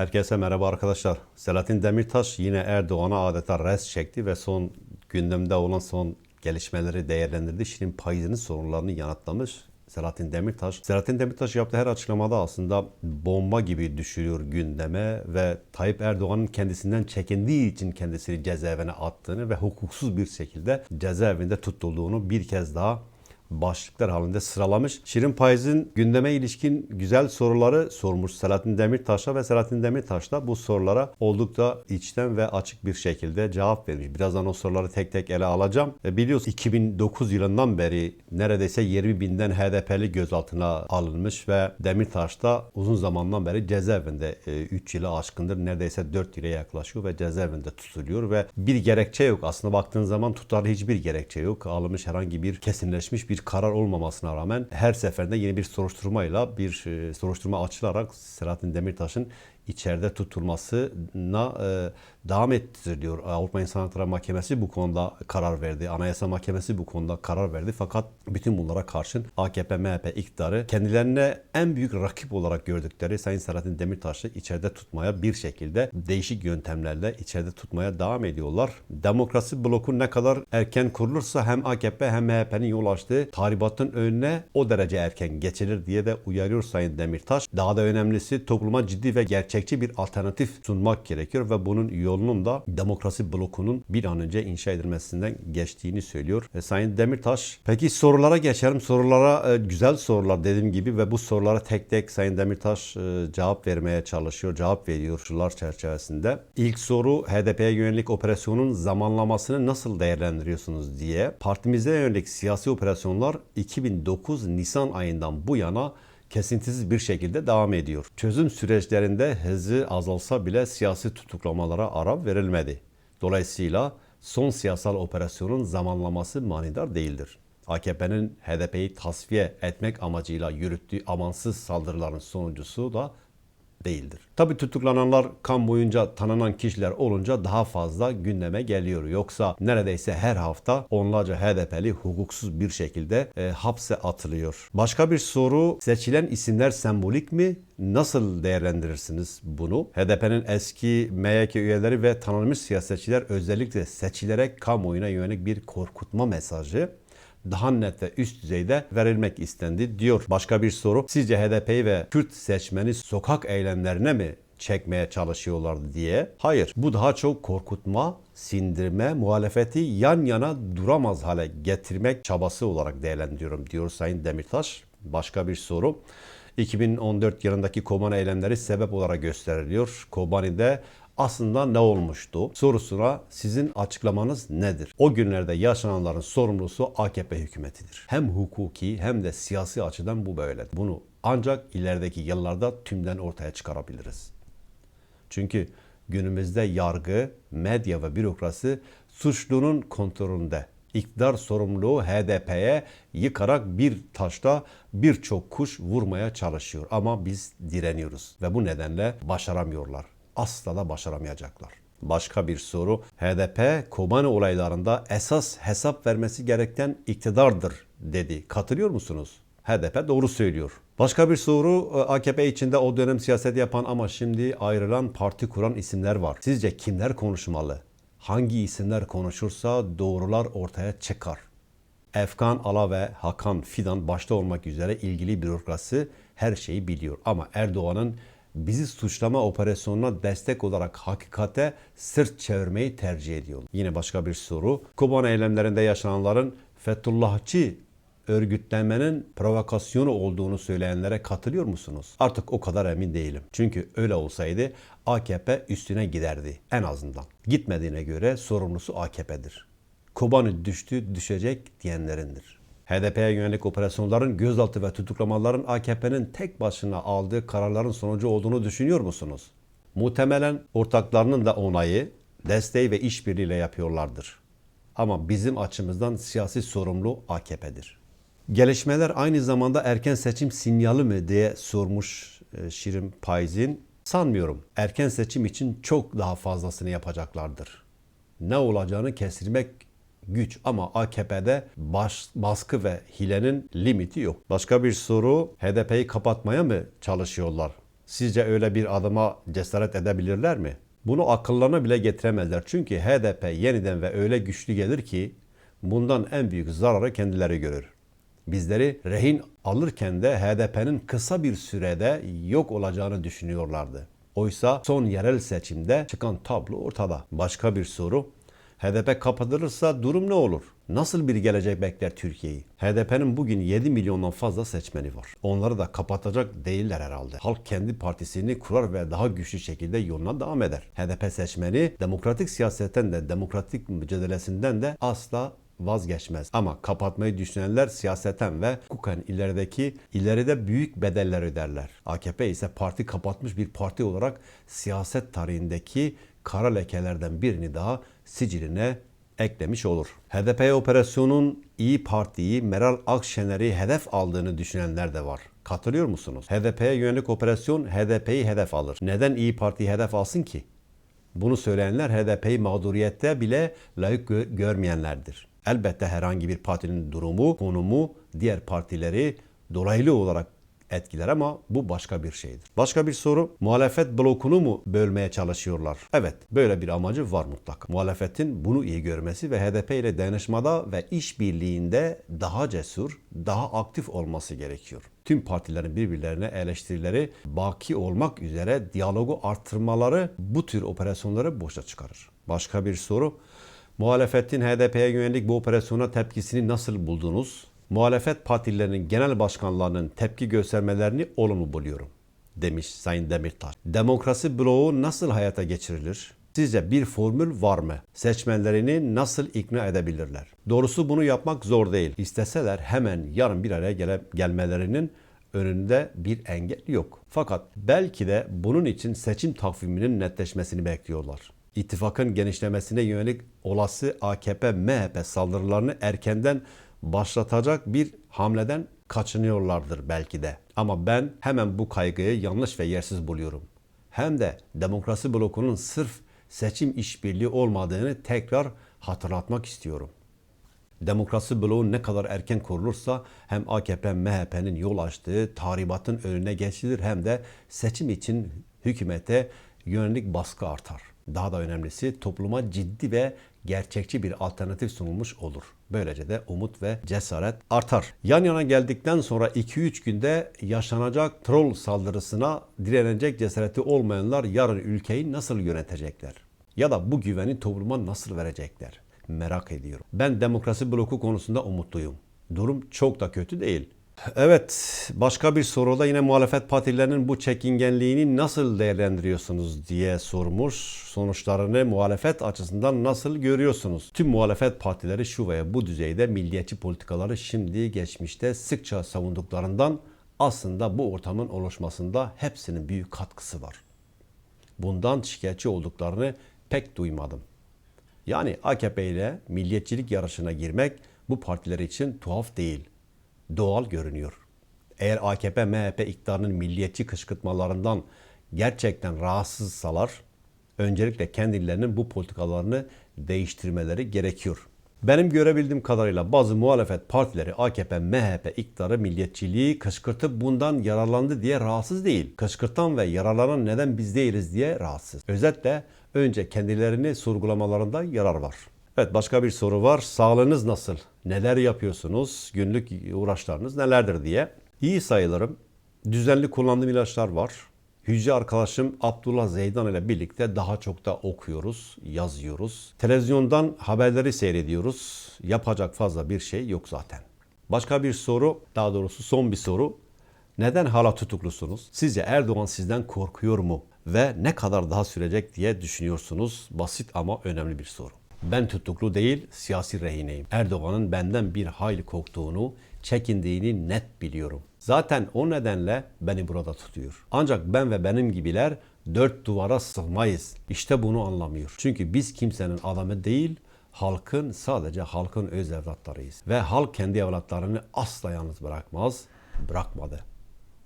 Herkese merhaba arkadaşlar. Selahattin Demirtaş yine Erdoğan'a adeta res çekti ve son gündemde olan son gelişmeleri değerlendirdi. Şirin Payizi'nin sorunlarını yanıtlamış. Selahattin Demirtaş. Selahattin Demirtaş yaptığı her açıklamada aslında bomba gibi düşürüyor gündeme ve Tayyip Erdoğan'ın kendisinden çekindiği için kendisini cezaevine attığını ve hukuksuz bir şekilde cezaevinde tutulduğunu bir kez daha başlıklar halinde sıralamış. Şirin Payız'ın gündeme ilişkin güzel soruları sormuş Selahattin Demirtaş'a ve Selahattin Demirtaş da bu sorulara oldukça içten ve açık bir şekilde cevap vermiş. Birazdan o soruları tek tek ele alacağım. E, biliyorsunuz 2009 yılından beri neredeyse 20 binden HDP'li gözaltına alınmış ve Demirtaş da uzun zamandan beri cezaevinde 3 yılı aşkındır. Neredeyse 4 yıla yaklaşıyor ve cezaevinde tutuluyor ve bir gerekçe yok. Aslında baktığın zaman tutarlı hiçbir gerekçe yok. Alınmış herhangi bir kesinleşmiş bir karar olmamasına rağmen her seferinde yeni bir soruşturmayla bir e, soruşturma açılarak Selahattin Demirtaş'ın içeride tutulmasına e, devam ettiriliyor. Avrupa İnsan Hakları Mahkemesi bu konuda karar verdi. Anayasa Mahkemesi bu konuda karar verdi. Fakat bütün bunlara karşın AKP, MHP iktidarı kendilerine en büyük rakip olarak gördükleri Sayın Selahattin Demirtaş'ı içeride tutmaya bir şekilde değişik yöntemlerle içeride tutmaya devam ediyorlar. Demokrasi bloku ne kadar erken kurulursa hem AKP hem MHP'nin yol açtığı tahribatın önüne o derece erken geçilir diye de uyarıyor Sayın Demirtaş. Daha da önemlisi topluma ciddi ve gerçekçi bir alternatif sunmak gerekiyor ve bunun yolunun da demokrasi blokunun bir an önce inşa edilmesinden geçtiğini söylüyor. E, Sayın Demirtaş. Peki sorulara geçelim. Sorulara e, güzel sorular dediğim gibi ve bu sorulara tek tek Sayın Demirtaş e, cevap vermeye çalışıyor. Cevap veriyor şular çerçevesinde. İlk soru HDP'ye yönelik operasyonun zamanlamasını nasıl değerlendiriyorsunuz diye. Partimize yönelik siyasi operasyonlar 2009 Nisan ayından bu yana kesintisiz bir şekilde devam ediyor. Çözüm süreçlerinde hızı azalsa bile siyasi tutuklamalara ara verilmedi. Dolayısıyla son siyasal operasyonun zamanlaması manidar değildir. AKP'nin HDP'yi tasfiye etmek amacıyla yürüttüğü amansız saldırıların sonuncusu da değildir. Tabi tutuklananlar kan boyunca tanınan kişiler olunca daha fazla gündeme geliyor. Yoksa neredeyse her hafta onlarca HDP'li hukuksuz bir şekilde e, hapse atılıyor. Başka bir soru seçilen isimler sembolik mi? Nasıl değerlendirirsiniz bunu? HDP'nin eski MYK üyeleri ve tanınmış siyasetçiler özellikle seçilerek kamuoyuna yönelik bir korkutma mesajı daha net ve üst düzeyde verilmek istendi diyor. Başka bir soru. Sizce HDP'yi ve Kürt seçmeni sokak eylemlerine mi çekmeye çalışıyorlardı diye. Hayır. Bu daha çok korkutma, sindirme, muhalefeti yan yana duramaz hale getirmek çabası olarak değerlendiriyorum diyor Sayın Demirtaş. Başka bir soru. 2014 yılındaki Kobani eylemleri sebep olarak gösteriliyor. Kobani'de aslında ne olmuştu sorusuna sizin açıklamanız nedir? O günlerde yaşananların sorumlusu AKP hükümetidir. Hem hukuki hem de siyasi açıdan bu böyle. Bunu ancak ilerideki yıllarda tümden ortaya çıkarabiliriz. Çünkü günümüzde yargı, medya ve bürokrasi suçlunun kontrolünde. İktidar sorumluluğu HDP'ye yıkarak bir taşla birçok kuş vurmaya çalışıyor. Ama biz direniyoruz ve bu nedenle başaramıyorlar asla da başaramayacaklar. Başka bir soru. HDP Kobani olaylarında esas hesap vermesi gereken iktidardır dedi. Katılıyor musunuz? HDP doğru söylüyor. Başka bir soru AKP içinde o dönem siyaset yapan ama şimdi ayrılan parti kuran isimler var. Sizce kimler konuşmalı? Hangi isimler konuşursa doğrular ortaya çıkar. Efkan Ala ve Hakan Fidan başta olmak üzere ilgili bürokrasi her şeyi biliyor. Ama Erdoğan'ın bizi suçlama operasyonuna destek olarak hakikate sırt çevirmeyi tercih ediyor. Yine başka bir soru. Kobani eylemlerinde yaşananların Fethullahçı örgütlenmenin provokasyonu olduğunu söyleyenlere katılıyor musunuz? Artık o kadar emin değilim. Çünkü öyle olsaydı AKP üstüne giderdi en azından. Gitmediğine göre sorumlusu AKP'dir. Kobani düştü, düşecek diyenlerindir. HDP'ye yönelik operasyonların gözaltı ve tutuklamaların AKP'nin tek başına aldığı kararların sonucu olduğunu düşünüyor musunuz? Muhtemelen ortaklarının da onayı, desteği ve işbirliğiyle yapıyorlardır. Ama bizim açımızdan siyasi sorumlu AKP'dir. Gelişmeler aynı zamanda erken seçim sinyali mi diye sormuş e, Şirin Payzin. Sanmıyorum. Erken seçim için çok daha fazlasını yapacaklardır. Ne olacağını kestirmek güç ama AKP'de baş, baskı ve hilenin limiti yok. Başka bir soru HDP'yi kapatmaya mı çalışıyorlar? Sizce öyle bir adıma cesaret edebilirler mi? Bunu akıllarına bile getiremezler. Çünkü HDP yeniden ve öyle güçlü gelir ki bundan en büyük zararı kendileri görür. Bizleri rehin alırken de HDP'nin kısa bir sürede yok olacağını düşünüyorlardı. Oysa son yerel seçimde çıkan tablo ortada. Başka bir soru. HDP kapatılırsa durum ne olur? Nasıl bir gelecek bekler Türkiye'yi? HDP'nin bugün 7 milyondan fazla seçmeni var. Onları da kapatacak değiller herhalde. Halk kendi partisini kurar ve daha güçlü şekilde yoluna devam eder. HDP seçmeni demokratik siyasetten de demokratik mücadelesinden de asla vazgeçmez. Ama kapatmayı düşünenler siyaseten ve hukuken ilerideki ileride büyük bedeller öderler. AKP ise parti kapatmış bir parti olarak siyaset tarihindeki kara lekelerden birini daha siciline eklemiş olur. HDP operasyonun İyi Parti'yi Meral Akşener'i hedef aldığını düşünenler de var. Katılıyor musunuz? HDP'ye yönelik operasyon HDP'yi hedef alır. Neden İyi Parti'yi hedef alsın ki? Bunu söyleyenler HDP'yi mağduriyette bile layık gö- görmeyenlerdir. Elbette herhangi bir partinin durumu, konumu diğer partileri dolaylı olarak etkiler ama bu başka bir şeydir. Başka bir soru, muhalefet blokunu mu bölmeye çalışıyorlar? Evet, böyle bir amacı var mutlaka. Muhalefetin bunu iyi görmesi ve HDP ile dayanışmada ve işbirliğinde daha cesur, daha aktif olması gerekiyor. Tüm partilerin birbirlerine eleştirileri baki olmak üzere diyalogu arttırmaları bu tür operasyonları boşa çıkarır. Başka bir soru, Muhalefetin HDP'ye yönelik bu operasyona tepkisini nasıl buldunuz? Muhalefet partilerinin genel başkanlarının tepki göstermelerini olumlu buluyorum demiş Sayın Demirtaş. Demokrasi bloğu nasıl hayata geçirilir? Sizce bir formül var mı? Seçmenlerini nasıl ikna edebilirler? Doğrusu bunu yapmak zor değil. İsteseler hemen yarın bir araya gele- gelmelerinin önünde bir engel yok. Fakat belki de bunun için seçim takviminin netleşmesini bekliyorlar. İttifakın genişlemesine yönelik olası AKP-MHP saldırılarını erkenden başlatacak bir hamleden kaçınıyorlardır belki de. Ama ben hemen bu kaygıyı yanlış ve yersiz buluyorum. Hem de demokrasi blokunun sırf seçim işbirliği olmadığını tekrar hatırlatmak istiyorum. Demokrasi bloğu ne kadar erken kurulursa hem AKP MHP'nin yol açtığı tahribatın önüne geçilir hem de seçim için hükümete yönelik baskı artar. Daha da önemlisi topluma ciddi ve gerçekçi bir alternatif sunulmuş olur. Böylece de umut ve cesaret artar. Yan yana geldikten sonra 2-3 günde yaşanacak troll saldırısına direnecek cesareti olmayanlar yarın ülkeyi nasıl yönetecekler? Ya da bu güveni topluma nasıl verecekler? Merak ediyorum. Ben demokrasi bloku konusunda umutluyum. Durum çok da kötü değil. Evet, başka bir soruda yine muhalefet partilerinin bu çekingenliğini nasıl değerlendiriyorsunuz diye sormuş. Sonuçlarını muhalefet açısından nasıl görüyorsunuz? Tüm muhalefet partileri şu veya bu düzeyde milliyetçi politikaları şimdi geçmişte sıkça savunduklarından aslında bu ortamın oluşmasında hepsinin büyük katkısı var. Bundan şikayetçi olduklarını pek duymadım. Yani AKP ile milliyetçilik yarışına girmek bu partiler için tuhaf değil doğal görünüyor. Eğer AKP MHP iktidarının milliyetçi kışkırtmalarından gerçekten rahatsızsalar öncelikle kendilerinin bu politikalarını değiştirmeleri gerekiyor. Benim görebildiğim kadarıyla bazı muhalefet partileri AKP, MHP iktidarı milliyetçiliği kışkırtıp bundan yararlandı diye rahatsız değil. Kışkırtan ve yararlanan neden biz değiliz diye rahatsız. Özetle önce kendilerini sorgulamalarında yarar var. Evet başka bir soru var. Sağlığınız nasıl? Neler yapıyorsunuz? Günlük uğraşlarınız nelerdir diye. İyi sayılırım. Düzenli kullandığım ilaçlar var. Hücre arkadaşım Abdullah Zeydan ile birlikte daha çok da okuyoruz, yazıyoruz. Televizyondan haberleri seyrediyoruz. Yapacak fazla bir şey yok zaten. Başka bir soru, daha doğrusu son bir soru. Neden hala tutuklusunuz? Sizce Erdoğan sizden korkuyor mu? Ve ne kadar daha sürecek diye düşünüyorsunuz? Basit ama önemli bir soru. Ben tutuklu değil, siyasi rehineyim. Erdoğan'ın benden bir hayli korktuğunu, çekindiğini net biliyorum. Zaten o nedenle beni burada tutuyor. Ancak ben ve benim gibiler dört duvara sığmayız. İşte bunu anlamıyor. Çünkü biz kimsenin adamı değil, halkın sadece halkın öz evlatlarıyız. Ve halk kendi evlatlarını asla yalnız bırakmaz, bırakmadı.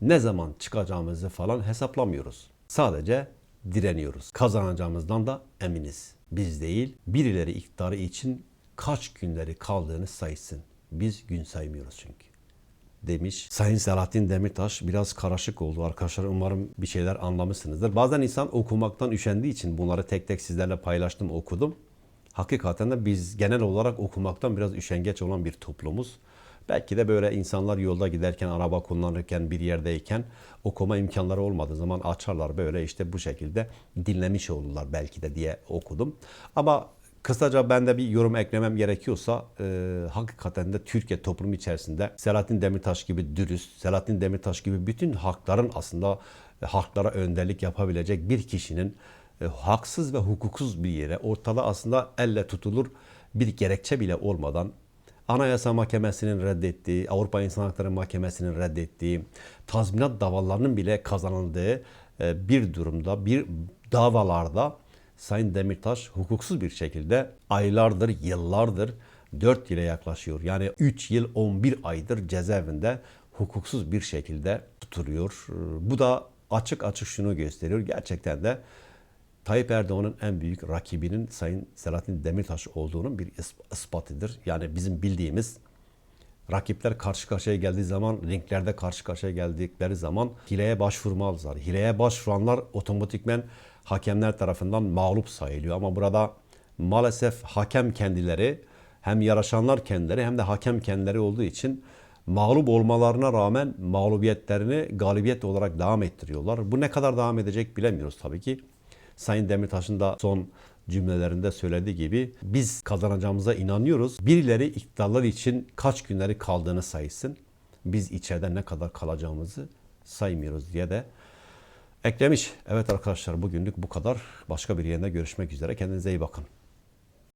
Ne zaman çıkacağımızı falan hesaplamıyoruz. Sadece direniyoruz. Kazanacağımızdan da eminiz. Biz değil, birileri iktidarı için kaç günleri kaldığını saysın. Biz gün saymıyoruz çünkü. demiş. Sayın Selahattin Demirtaş biraz karışık oldu arkadaşlar. Umarım bir şeyler anlamışsınızdır. Bazen insan okumaktan üşendiği için bunları tek tek sizlerle paylaştım, okudum. Hakikaten de biz genel olarak okumaktan biraz üşengeç olan bir toplumuz. Belki de böyle insanlar yolda giderken, araba kullanırken, bir yerdeyken okuma imkanları olmadığı zaman açarlar böyle işte bu şekilde dinlemiş olurlar belki de diye okudum. Ama kısaca ben de bir yorum eklemem gerekiyorsa e, hakikaten de Türkiye toplumu içerisinde Selahattin Demirtaş gibi dürüst, Selahattin Demirtaş gibi bütün hakların aslında haklara önderlik yapabilecek bir kişinin e, haksız ve hukuksuz bir yere ortada aslında elle tutulur bir gerekçe bile olmadan Anayasa Mahkemesi'nin reddettiği, Avrupa İnsan Hakları Mahkemesi'nin reddettiği, tazminat davalarının bile kazanıldığı e, bir durumda, bir davalarda Sayın Demirtaş hukuksuz bir şekilde aylardır, yıllardır 4 yıla yaklaşıyor. Yani 3 yıl 11 aydır cezaevinde hukuksuz bir şekilde tutuluyor. Bu da açık açık şunu gösteriyor. Gerçekten de Tayyip Erdoğan'ın en büyük rakibinin Sayın Selahattin Demirtaş olduğunun bir is- ispatıdır. Yani bizim bildiğimiz rakipler karşı karşıya geldiği zaman, ringlerde karşı karşıya geldikleri zaman hileye başvurmazlar. Hileye başvuranlar otomatikmen hakemler tarafından mağlup sayılıyor. Ama burada maalesef hakem kendileri hem yarışanlar kendileri hem de hakem kendileri olduğu için mağlup olmalarına rağmen mağlubiyetlerini galibiyet olarak devam ettiriyorlar. Bu ne kadar devam edecek bilemiyoruz tabii ki. Sayın Demirtaş'ın da son cümlelerinde söylediği gibi biz kazanacağımıza inanıyoruz. Birileri iktidarlar için kaç günleri kaldığını saysın. Biz içeride ne kadar kalacağımızı saymıyoruz diye de eklemiş. Evet arkadaşlar bugünlük bu kadar. Başka bir yerinde görüşmek üzere. Kendinize iyi bakın.